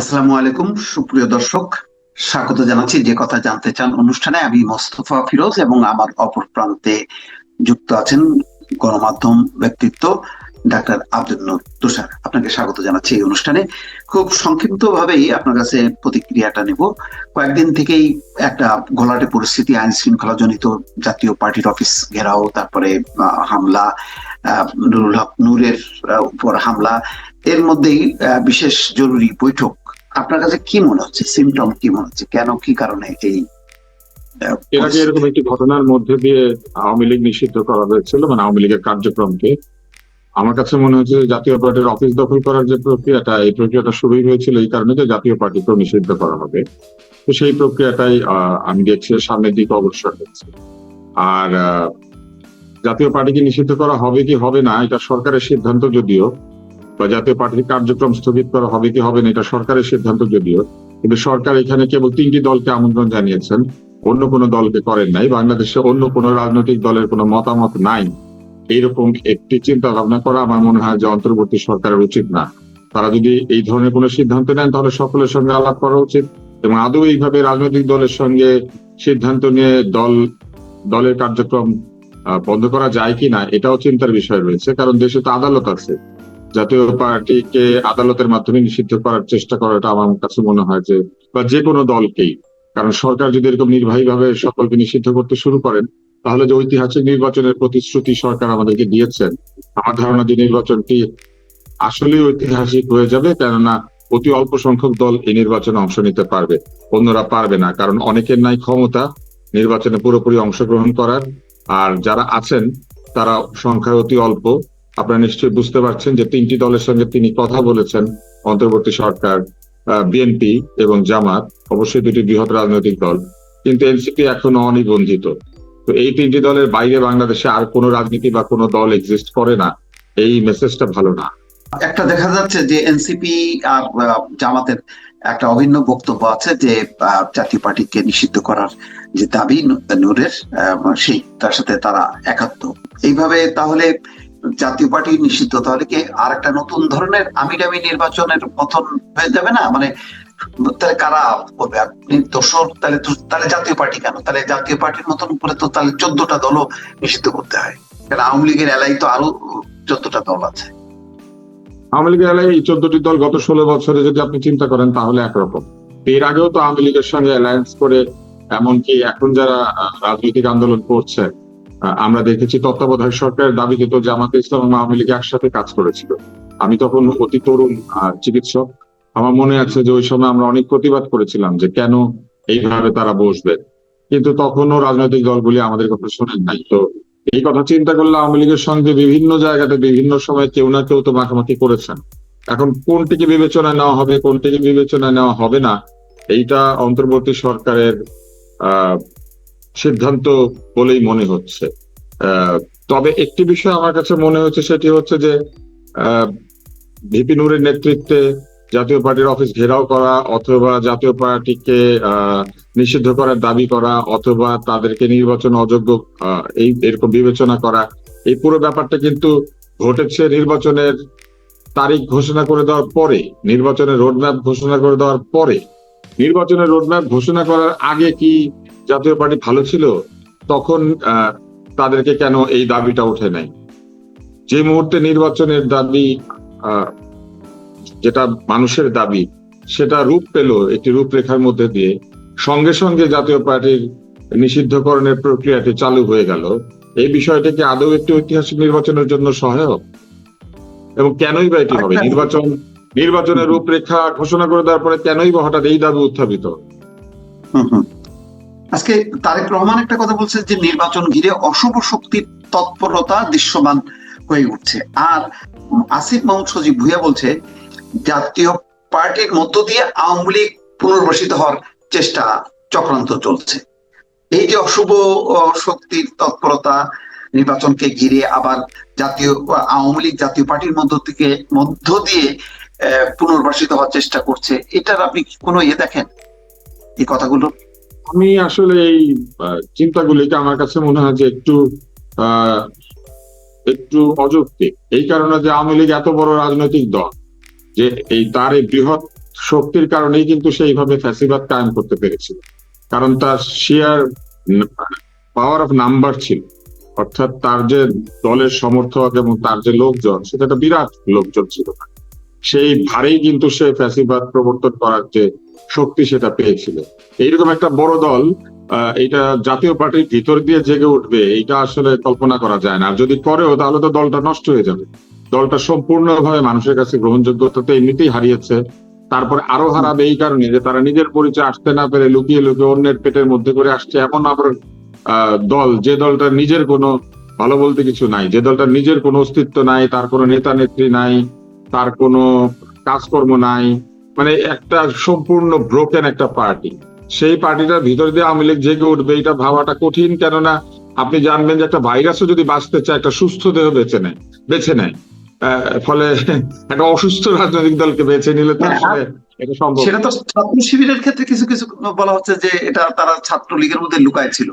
আসসালামু আলাইকুম, সুপ্রিয় দর্শক। স্বাগত জানাচ্ছি যে কথা জানতে চান অনুষ্ঠানে। আমি মোস্তফা ফিরোজ এবং আমার অপর প্রান্তে যুক্ত আছেন গণমাধ্যম ব্যক্তিত্ব ডাক্তার আব্দুল নূর তুষার। আপনাকে স্বাগত জানাচ্ছি এই অনুষ্ঠানে। খুব সংক্ষিপ্ত ভাবেই আপনার কাছে প্রতিক্রিয়াটা নেব। কয়েকদিন থেকেই একটা ঘোলাটে পরিস্থিতি আইন শৃঙ্খলা জনিত জাতীয় পার্টির অফিস ঘেরাও, তারপরে হামলা নুরুল হক নূরের উপর হামলা। এর মধ্যেই বিশেষ জরুরি বৈঠক আপনার কাছে কি মনে হচ্ছে? সিমটম কি মনে হচ্ছে? কেন কি কারণে এই এর আগে এরকম একটি ঘটনার মধ্যে দিয়ে আওয়ামী লীগ নিষিদ্ধ করা হয়েছিল মানে আওয়ামী লীগের কার্যক্রমকে। আমার কাছে মনে হচ্ছে যে জাতীয় পার্টির অফিস দখল করার যে প্রক্রিয়াটা এই প্রক্রিয়াটা শুরুই হয়েছিল এই কারণে যে জাতীয় পার্টিকেও নিষিদ্ধ করা হবে। তো সেই প্রক্রিয়াটাই আহ, আমি দেখছি সামনের দিকে অগ্রসর হচ্ছে। আর জাতীয় পার্টিকে নিষিদ্ধ করা হবে কি হবে না এটা সরকারের সিদ্ধান্ত যদিও বা জাতীয় পার্টির কার্যক্রম স্থগিত করা হবে কি হবে না, এটা সরকারের সিদ্ধান্ত যদিও, কিন্তু সরকার এখানে কেবল তিনটি দলকে আমন্ত্রণ জানিয়েছেন, অন্য কোনো দলকে করেন নাই, বাংলাদেশে অন্য কোনো রাজনৈতিক দলের কোনো মতামত নাই। এইরকম একটি চিন্তা ভাবনা করা আমার মনে হয় যে অন্তর্বর্তী সরকারের উচিত না। তারা যদি এই ধরনের কোনো সিদ্ধান্ত নেন, তাহলে সকলের সঙ্গে আলাপ করা উচিত এবং আদৌ এইভাবে রাজনৈতিক দলের সঙ্গে সিদ্ধান্ত নিয়ে দল, দলের কার্যক্রম বন্ধ করা যায় কিনা, এটাও চিন্তার বিষয় রয়েছে, কারণ দেশে তো আদালত আছে। জাতীয় পার্টিকে আদালতের মাধ্যমে নিষিদ্ধ করার চেষ্টা করাটা আমার কাছে মনে হয় যে, বা যে কোনো দলকেই। কারণ সরকার যদি এরকম নির্বাহী ভাবে সকলকে নিষিদ্ধ করতে শুরু করেন, তাহলে যে ঐতিহাসিক নির্বাচনের প্রতিশ্রুতি সরকার আমাদেরকে দিয়েছেন, আমার ধারণা যে নির্বাচনটি আসলেই ঐতিহাসিক হয়ে যাবে, কেননা অতি অল্প সংখ্যক দল এই নির্বাচনে অংশ নিতে পারবে, অন্যরা পারবে না, কারণ অনেকের নাই ক্ষমতা নির্বাচনে পুরোপুরি অংশগ্রহণ করার, আর যারা আছেন, তারা সংখ্যায় অতি অল্প। আপনারা নিশ্চয়ই বুঝতে পারছেন যে তিনটি দলের সঙ্গে তিনি কথা বলেছেন, অন্তর্বর্তী সরকার বিএনপি এবং জামাত, অবশ্যই দুটি বৃহৎ রাজনৈতিক দল। কিন্তু এনসিপি এখনও অনিবন্ধিত। তো এই তিনটি দলের বাইরে বাংলাদেশে আর কোনো রাজনীতি বা কোনো দল এক্সিস্ট করে না। এই মেসেজটা ভালো না। একটা দেখা যাচ্ছে যে এনসিপি আর জামাতের একটা অভিন্ন বক্তব্য আছে যে জাতীয় পার্টিকে নিষিদ্ধ করার যে দাবি নূরের সেই, তার সাথে তারা একাত্ম। এইভাবে তাহলে জাতীয় পার্টি নিষিদ্ধ, তাহলে কি আর একটা নতুন ধরনের আমিরামি নির্বাচনের পতন হয়ে যাবে না? মানে তাহলে কারা করবে? দোষর, তাহলে তাহলে জাতীয় পার্টি কেন? তাহলে জাতীয় পার্টির মতন করে তো তাহলে চোদ্দটা দলও নিষিদ্ধ করতে হয়। কারণ আওয়ামী লীগের এলাই তো আরও চোদ্দটা দল আছে। আওয়ামী লীগের এলাকায় এই চোদ্দটি দল গত ষোলো বছরে যদি আপনি চিন্তা করেন, তাহলে একরকম। এর আগেও তো আওয়ামী লীগের সঙ্গে অ্যালায়েন্স করে, এমনকি এখন যারা রাজনৈতিক আন্দোলন করছে আমরা দেখেছি তত্ত্বাবধায়ক সরকারের দাবিতে তো জামাতে ইসলাম এবং আওয়ামী লীগ একসাথে কাজ করেছিল। আমি তখন অতি তরুণ চিকিৎসক। আমার মনে আছে যে ওই সময় আমরা অনেক প্রতিবাদ করেছিলাম যে কেন এইভাবে তারা বসবে। কিন্তু তখনও রাজনৈতিক দলগুলি আমাদের কথা শোনেন নাই। তো এই কথা চিন্তা করলে আওয়ামী লীগের সঙ্গে বিভিন্ন জায়গাতে বিভিন্ন সময় কেউ না কেউ তো মাখামাখি করেছেন। এখন কোনটিকে বিবেচনায় নেওয়া হবে কোনটিকে বিবেচনায় নেওয়া হবে না, এইটা অন্তর্বর্তী সরকারের সিদ্ধান্ত বলেই মনে হচ্ছে। তবে একটি বিষয় আমার কাছে মনে হচ্ছে, সেটি হচ্ছে যে ভিপি নূরের নেতৃত্বে জাতীয় পার্টির অফিস ঘেরাও করা অথবা জাতীয় পার্টিকে নিষিদ্ধ করার দাবি করা অথবা তাদেরকে নির্বাচন অযোগ্য এই এরকম বিবেচনা করা, এই পুরো ব্যাপারটা কিন্তু ঘটেছে নির্বাচনের তারিখ ঘোষণা করে দেওয়ার পরে, নির্বাচনের রোডম্যাপ ঘোষণা করে দেওয়ার পরে। নির্বাচনের রোডম্যাপ ঘোষণা করার আগে কি জাতীয় পার্টি ভালো ছিল তখন আহ, তাদেরকে কেন এই দাবিটা ওঠে নাই? যে মুহূর্তে নির্বাচনের দাবি যেটা মানুষের দাবি সেটা রূপ পেল একটি রূপরেখার মধ্যে দিয়ে। সঙ্গে সঙ্গে জাতীয় পার্টির নিষিদ্ধকরণের প্রক্রিয়াটি চালু হয়ে গেল। এই বিষয়টা কি আদৌ একটি ঐতিহাসিক নির্বাচনের জন্য সহায়ক? এবং কেনই বা এটি হবে? আচ্ছা। নির্বাচন নির্বাচনের রূপরেখা ঘোষণা করে দেওয়ার পরে কেনই বা হঠাৎ এই দাবি উত্থাপিত? হুম হুম। আজকে তারেক রহমান একটা কথা বলছে যে নির্বাচন ঘিরে অশুভ শক্তির তৎপরতা দৃশ্যমান হয়ে উঠছে। আর আসিফ মাহমুদ সজীব ভুইয়া বলছে, জাতীয় পার্টির মধ্য দিয়ে আওয়ামী লীগ পুনর্বাসিত হওয়ার চেষ্টা চক্রান্ত চলছে। এই যে অশুভ শক্তির তৎপরতা নির্বাচনকে ঘিরে আবার জাতীয়, আওয়ামী লীগ জাতীয় পার্টির মধ্য থেকে, মধ্য দিয়ে পুনর্বাসিত হওয়ার চেষ্টা করছে, এটার আপনি কোনো ইয়ে দেখেন? এই কথাগুলো? আমি আসলে এই চিন্তাগুলিকে আমার কাছে মনে হয় যে একটু একটু অযৌক্তিক এই কারণে যে আওয়ামী লীগ এত বড় রাজনৈতিক দল যে এই তার এই বৃহৎ শক্তির কারণেই কিন্তু সেইভাবে ফ্যাসিবাদ কায়েম করতে পেরেছিল। কারণ তার শেয়ার পাওয়ার অফ নাম্বার ছিল। অর্থাৎ তার যে দলের সমর্থক এবং তার যে লোকজন, সেটা একটা বিরাট লোকজন ছিল সেই ভারেই কিন্তু সে ফ্যাসিবাদ প্রবর্তন করার যে শক্তি সেটা পেয়েছিল। এইরকম একটা বড় দল এটা জাতীয় পার্টির ভিতর দিয়ে জেগে উঠবে এটা আসলে কল্পনা করা যায় না। আর যদি করেও, তাহলে তো দলটা নষ্ট হয়ে যাবে। দলটা সম্পূর্ণভাবে মানুষের কাছে গ্রহণযোগ্যতা তো এমনিতেই হারিয়েছে। তারপরে আরও হারাবে এই কারণে যে তারা নিজের পরিচয় আসতে না পেরে লুকিয়ে লুকিয়ে অন্যের পেটের মধ্যে করে আসছে, এমন আবার দল যে দলটা নিজের কোনো, ভালো বলতে কিছু নাই, যে দলটার নিজের কোনো অস্তিত্ব নাই, তার কোনো নেতা নেত্রী নাই তার কোনো কাজকর্ম নাই। মানে একটা সম্পূর্ণ ব্রোকেন একটা পার্টি সেই পার্টিটার ভিতর দিয়ে আওয়ামী লীগ জেগে উঠবে এটা ভাবাটা কঠিন। কেননা আপনি জানবেন যে একটা ভাইরাসও যদি বাঁচতে চায় একটা সুস্থ দেহ বেছে নেয় বেছে নেয় ফলে একটা অসুস্থ রাজনৈতিক দলকে বেছে নিলে তো আসলে সম্ভব। সেটা তো ছাত্র শিবিরের ক্ষেত্রে কিছু কিছু বলা হচ্ছে যে এটা তারা ছাত্র লীগের মধ্যে লুকায় ছিল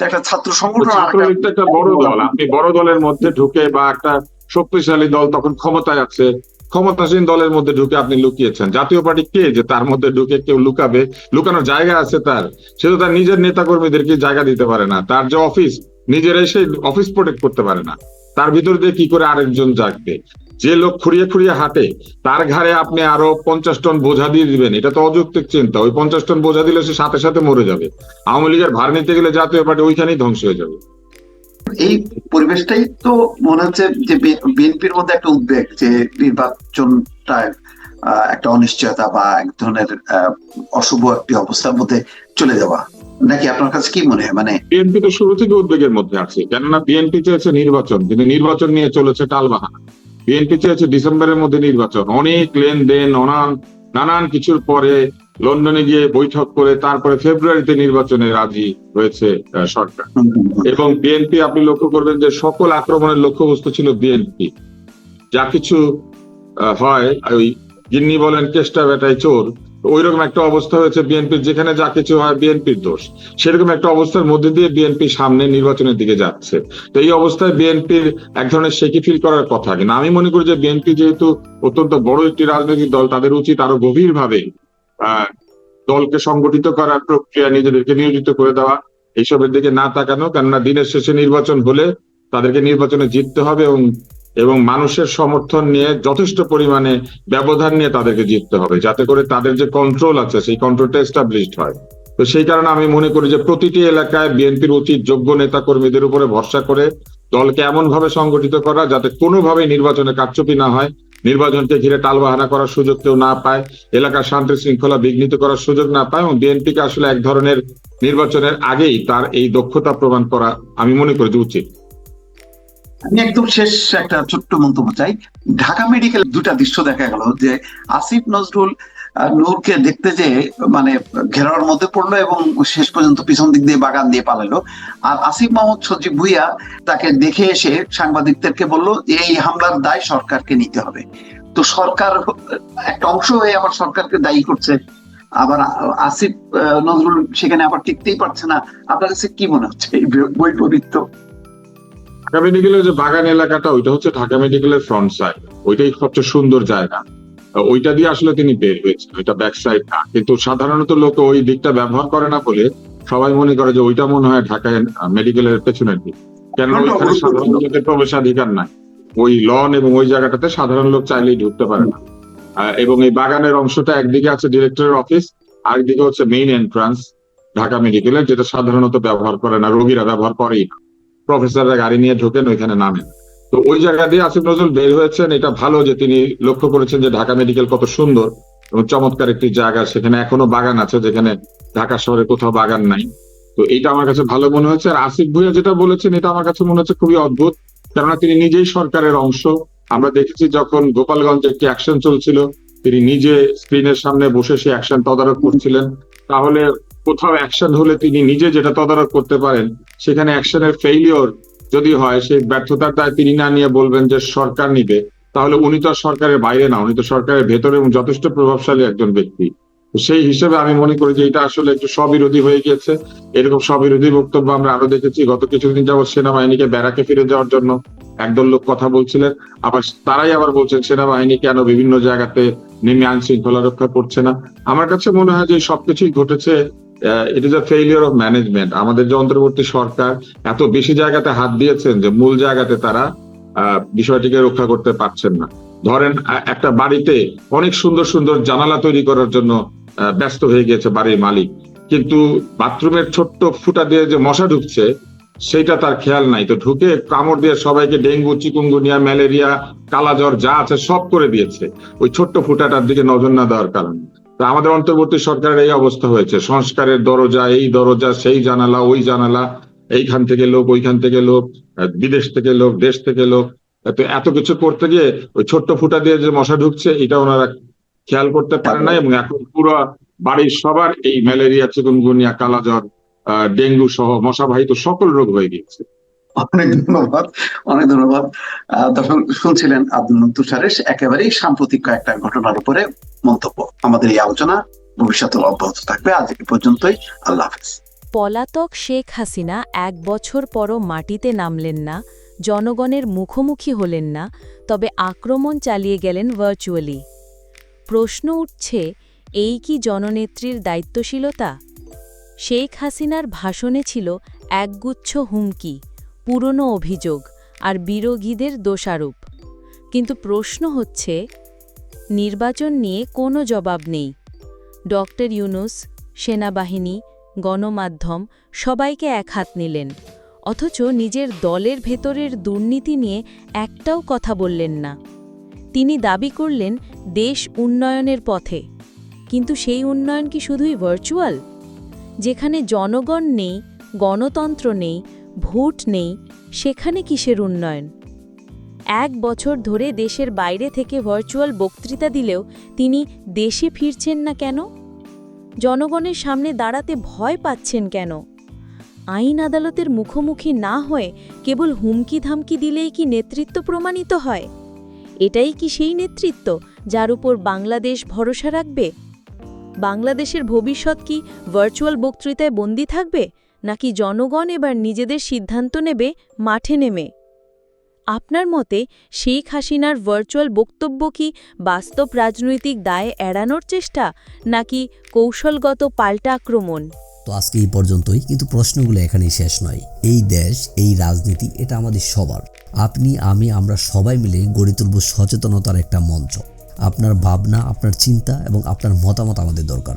একটা ছাত্র সংগঠন একটা- একটা বড় দল। আপনি বড় দলের মধ্যে ঢুকে বা একটা শক্তিশালী দল তখন ক্ষমতায় আছে ক্ষমতাসীন দলের মধ্যে ঢুকে আপনি লুকিয়েছেন। জাতীয় পার্টি কে যে তার মধ্যে ঢুকে কেউ লুকাবে? লুকানোর জায়গা আছে তার। সে তো তার নিজের নেতা কর্মীদেরকে জায়গা দিতে পারে না। তার যে অফিস নিজেরাই সেই অফিস প্রোটেক্ট করতে পারে না। তার ভিতর দিয়ে কি করে আরেকজন জাগবে? যে লোক খুঁড়িয়ে খুঁড়িয়ে হাঁটে, তার ঘাড়ে আপনি আরও পঞ্চাশ টন বোঝা দিয়ে দিবেন। এটা তো অযৌক্তিক চিন্তা। ওই পঞ্চাশ টন বোঝা দিলে সে সাথে সাথে মরে যাবে। আওয়ামী লীগের ভার নিতে গেলে জাতীয় পার্টি ওইখানেই ধ্বংস হয়ে যাবে। এই পরিবেশটাই তো মনে হচ্ছে যে বিএনপির মধ্যে একটা উদ্বেগ যে নির্বাচনটা একটা অনিশ্চয়তা বা এক ধরনের অশুভ একটি অবস্থার মধ্যে চলে যাওয়া। নাকি আপনার কাছে কি মনে হয়? মানে বিএনপি তো শুরু থেকে উদ্বেগের মধ্যে আছে। কেননা বিএনপি চেয়েছে নির্বাচন, কিন্তু নির্বাচন নিয়ে চলেছে টালবাহানা। বিএনপি চেয়েছে ডিসেম্বরের মধ্যে নির্বাচন। অনেক লেনদেন, অনান, নানান কিছুর পরে লন্ডনে গিয়ে বৈঠক করে তারপরে ফেব্রুয়ারিতে নির্বাচনে রাজি হয়েছে সরকার। এবং বিএনপি আপনি লক্ষ্য করবেন যে সকল আক্রমণের লক্ষ্যবস্তু ছিল বিএনপি যা কিছু হয়, ওই গিন্নি বলেন, কেষ্টা বেটাই, চোর ওই রকম একটা অবস্থা হয়েছে বিএনপির যেখানে যা কিছু হয় বিএনপির দোষ। সেরকম একটা অবস্থার মধ্যে দিয়ে বিএনপি সামনে নির্বাচনের দিকে যাচ্ছে। তো এই অবস্থায় বিএনপির এক ধরনের শেকি ফিল করার কথা। কিন্তু আমি মনে করি যে বিএনপি যেহেতু অত্যন্ত বড় একটি রাজনৈতিক দল, তাদের উচিত আরও গভীরভাবে দলকে সংগঠিত করার প্রক্রিয়া নিজেদেরকে নিয়োজিত করে দেওয়া, এইসবের দিকে না তাকানো, কেননা দিনের শেষে নির্বাচন হলে তাদেরকে নির্বাচনে জিততে হবে এবং এবং মানুষের সমর্থন নিয়ে যথেষ্ট পরিমাণে ব্যবধান নিয়ে তাদেরকে জিততে হবে, যাতে করে তাদের যে কন্ট্রোল আছে, সেই কন্ট্রোলটা এস্টাবলিশড হয়। তো সেই কারণে আমি মনে করি যে প্রতিটি এলাকায় বিএনপির উচিত যোগ্য নেতা কর্মীদের উপরে ভরসা করে দলকে এমন ভাবে সংগঠিত করা যাতে কোনোভাবে নির্বাচনে কারচুপি না হয় নির্বাচনকে ঘিরে টালবাহানা করার সুযোগ কেউ না পায়, এলাকার শান্তি শৃঙ্খলা বিঘ্নিত করার সুযোগ না পায় এবং বিএনপিকে আসলে এক ধরনের নির্বাচনের আগেই তার এই দক্ষতা প্রমাণ করা আমি মনে করি উচিত। আমি একদম শেষ একটা ছোট্ট মন্তব্য চাই। ঢাকা মেডিকেল দুটা দৃশ্য দেখা গেল যে আসিফ নজরুল নূরকে দেখতে যে মানে ঘেরার মধ্যে পড়ল এবং শেষ পর্যন্ত পিছন দিক দিয়ে বাগান দিয়ে পালালো। আর আসিফ মাহমুদ সজীব ভুইয়া তাকে দেখে এসে সাংবাদিকদেরকে বলল, এই হামলার দায় সরকারকে নিতে হবে। তো সরকার, একটা অংশ হয়ে আবার সরকারকে দায়ী করছে। আবার আসিফ নজরুল সেখানে আবার টিকতেই পারছে না। আপনার কাছে কি মনে হচ্ছে এই বৈপরীত্য ঢাকা মেডিকেলের যে বাগান এলাকাটা, ওইটা হচ্ছে ঢাকা মেডিকেলের ফ্রন্ট সাইড ওইটাই সবচেয়ে সুন্দর জায়গা। ওইটা দিয়ে আসলে তিনি বের হয়েছেন ওইটা ব্যাক সাইড না। কিন্তু সাধারণত লোক ওই দিকটা ব্যবহার করে না বলে সবাই মনে করে যে ওইটা মনে হয় ঢাকায় মেডিকেলের পেছনের দিক। কেন ওইখানে সাধারণ লোকের প্রবেশাধিকার নাই। ওই লন এবং ওই জায়গাটাতে সাধারণ লোক চাইলেই ঢুকতে পারে না। এবং এই বাগানের অংশটা একদিকে আছে ডিরেক্টরের অফিস আরেকদিকে হচ্ছে মেইন এন্ট্রান্স ঢাকা মেডিকেলের যেটা সাধারণত ব্যবহার করে না রোগীরা ব্যবহার করেই না। প্রফেসররা গাড়ি নিয়ে ঢোকেন ওইখানে নামেন। তো ওই জায়গা দিয়ে আসিফ নজরুল বের হয়েছেন। এটা ভালো যে তিনি লক্ষ্য করেছেন যে ঢাকা মেডিকেল কত সুন্দর এবং চমৎকার একটি জায়গা। সেখানে এখনও বাগান আছে, যেখানে ঢাকা শহরে কোথাও বাগান নাই। তো এটা আমার কাছে ভালো মনে হয়েছে। আর আসিফ ভুইয়া যেটা বলেছেন, এটা আমার কাছে মনে হচ্ছে খুবই অদ্ভুত। কেননা তিনি নিজেই সরকারের অংশ। আমরা দেখেছি যখন গোপালগঞ্জে একটি অ্যাকশন চলছিল, তিনি নিজে স্ক্রিনের সামনে বসে সেই অ্যাকশন তদারক করছিলেন। তাহলে কোথাও অ্যাকশন হলে তিনি নিজে যেটা তদারক করতে পারেন, সেখানে অ্যাকশনের ফেইলিওর যদি হয়, সেই ব্যর্থতার দায় তিনি না নিয়ে বলবেন যে সরকার নিবে, তাহলে উনি তো সরকারের বাইরে না, উনি তো সরকারের ভেতরে এবং যথেষ্ট প্রভাবশালী একজন ব্যক্তি। সেই হিসেবে আমি মনে করি যে এটা আসলে একটু স্ববিরোধী হয়ে গিয়েছে। এরকম স্ববিরোধী বক্তব্য আমরা আরও দেখেছি গত কিছুদিন যাবৎ সেনাবাহিনীকে ব্যারাকে ফিরে যাওয়ার জন্য একদল লোক কথা বলছিলেন। আবার তারাই আবার বলছেন, সেনাবাহিনী কেন বিভিন্ন জায়গাতে নেমে আইন শৃঙ্খলা রক্ষা করছে না? আমার কাছে মনে হয় যে সবকিছুই ঘটেছে it is a failure of management আমাদের যে অন্তর্বর্তী সরকার এত বেশি জায়গাতে হাত দিয়েছেন যে মূল জায়গাতে তারা বিষয়টিকে রক্ষা করতে পারছেন না। ধরেন একটা বাড়িতে অনেক সুন্দর সুন্দর জানালা তৈরি করার জন্য ব্যস্ত হয়ে গিয়েছে বাড়ির মালিক। কিন্তু বাথরুমের ছোট্ট ফুটা দিয়ে যে মশা ঢুকছে সেটা তার খেয়াল নাই। তো ঢুকে কামড় দিয়ে সবাইকে ডেঙ্গু, চিকুনগুনিয়া, ম্যালেরিয়া, কালাজ্বর যা আছে সব করে দিয়েছে। ওই ছোট্ট ফুটাটার দিকে নজর না দেওয়ার কারণে। তো আমাদের অন্তর্বর্তী সরকারের এই অবস্থা হয়েছে। সংস্কারের দরজা, এই দরজা, সেই জানালা, ওই জানালা, এইখান থেকে লোক, ওইখান থেকে লোক বিদেশ থেকে লোক, দেশ থেকে লোক। তো এত কিছু করতে গিয়ে ওই ছোট্ট ফুটা দিয়ে যে মশা ঢুকছে, এটা ওনারা খেয়াল করতে পারে না এবং এখন পুরো বাড়ির সবার এই ম্যালেরিয়া, চিকুনগুনিয়া, কালাজ্বর ডেঙ্গু সহ মশাবাহিত সকল রোগ হয়ে গিয়েছে। অনেক ধন্যবাদ অনেক ধন্যবাদ। দর্শক, শুনছিলেন আব্দুল তুষারের একেবারেই সাম্প্রতিক কয়েকটা ঘটনার উপরে মন্তব্য। আমাদের এই আলোচনা ভবিষ্যতে অব্যাহত থাকবে। আজ এ পর্যন্তই, আল্লাহ হাফিজ। পলাতক শেখ হাসিনা এক বছর পরও মাটিতে নামলেন না, জনগণের মুখোমুখি হলেন না, তবে আক্রমণ চালিয়ে গেলেন ভার্চুয়ালি। প্রশ্ন উঠছে, এই কি জননেত্রীর দায়িত্বশীলতা? শেখ হাসিনার ভাষণে ছিল একগুচ্ছ হুমকি পুরনো অভিযোগ আর বিরোধীদের দোষারোপ। কিন্তু প্রশ্ন হচ্ছে, নির্বাচন নিয়ে কোনো জবাব নেই। ডক্টর ইউনুস, সেনাবাহিনী, গণমাধ্যম সবাইকে এক হাত নিলেন, অথচ নিজের দলের ভেতরের দুর্নীতি নিয়ে একটাও কথা বললেন না। তিনি দাবি করলেন, দেশ উন্নয়নের পথে। কিন্তু সেই উন্নয়ন কি শুধুই ভার্চুয়াল যেখানে জনগণ নেই, গণতন্ত্র নেই ভোট নেই, সেখানে কিসের উন্নয়ন? এক বছর ধরে দেশের বাইরে থেকে ভার্চুয়াল বক্তৃতা দিলেও তিনি দেশে ফিরছেন না কেন? জনগণের সামনে দাঁড়াতে ভয় পাচ্ছেন কেন? আইন আদালতের মুখোমুখি না হয়ে কেবল হুমকি ধামকি দিলেই কি নেতৃত্ব প্রমাণিত হয়? এটাই কি সেই নেতৃত্ব যার উপর বাংলাদেশ ভরসা রাখবে? বাংলাদেশের ভবিষ্যৎ কি ভার্চুয়াল বক্তৃতায় বন্দী থাকবে? নাকি জনগণ এবার নিজেদের সিদ্ধান্ত নেবে, মাঠে নেমে? আপনার মতে শেখ হাসিনার ভার্চুয়াল বক্তব্য কি বাস্তব রাজনৈতিক দায় এড়ানোর চেষ্টা, নাকি কৌশলগত পাল্টা আক্রমণ? তো আজকে এই পর্যন্তই, কিন্তু প্রশ্নগুলো এখানেই শেষ নয়। এই দেশ, এই রাজনীতি, এটা আমাদের সবার। আপনি, আমি, আমরা সবাই মিলে গড়ে তুলব সচেতনতার একটা মঞ্চ। আপনার ভাবনা, আপনার চিন্তা এবং আপনার মতামত আমাদের দরকার।